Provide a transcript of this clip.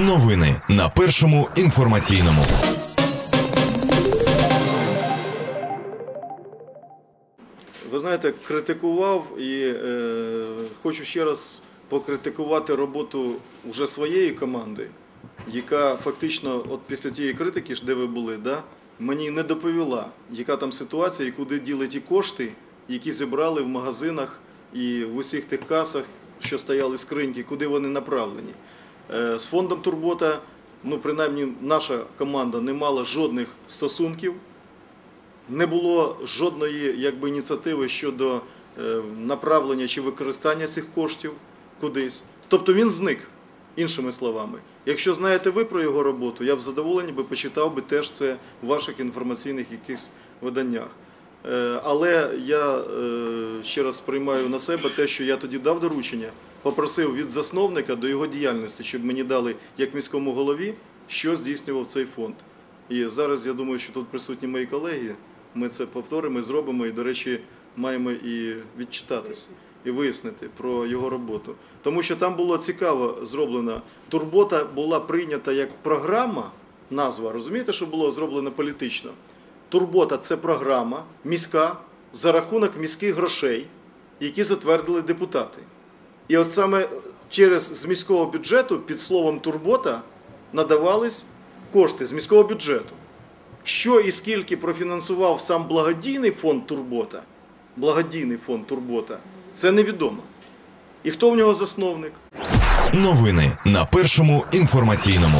Новини на першому інформаційному. Ви знаєте, критикував і е, хочу ще раз покритикувати роботу вже своєї команди, яка фактично, от після тієї критики, де ви були, да, мені не доповіла, яка там ситуація і куди діли ті кошти, які зібрали в магазинах і в усіх тих касах, що стояли скриньки, куди вони направлені. Е, з фондом Турбота, ну принаймні наша команда не мала жодних стосунків не було жодної якби, ініціативи щодо е, направлення чи використання цих коштів кудись. Тобто він зник, іншими словами. Якщо знаєте ви про його роботу, я б задоволений би почитав би теж це в ваших інформаційних якихось виданнях. Е, Але я е, ще раз приймаю на себе те, що я тоді дав доручення, попросив від засновника до його діяльності, щоб мені дали як міському голові, що здійснював цей фонд. І зараз я думаю, що тут присутні мої колеги. Ми це повторимо зробимо. І, до речі, маємо і відчитатись і вияснити про його роботу. Тому що там було цікаво зроблено. Турбота була прийнята як програма, назва. Розумієте, що було зроблено політично? Турбота це програма міська за рахунок міських грошей, які затвердили депутати. І от саме через з міського бюджету під словом турбота надавались кошти з міського бюджету. Що і скільки профінансував сам благодійний фонд Турбота, благодійний фонд Турбота, це невідомо. І хто в нього засновник? Новини на першому інформаційному.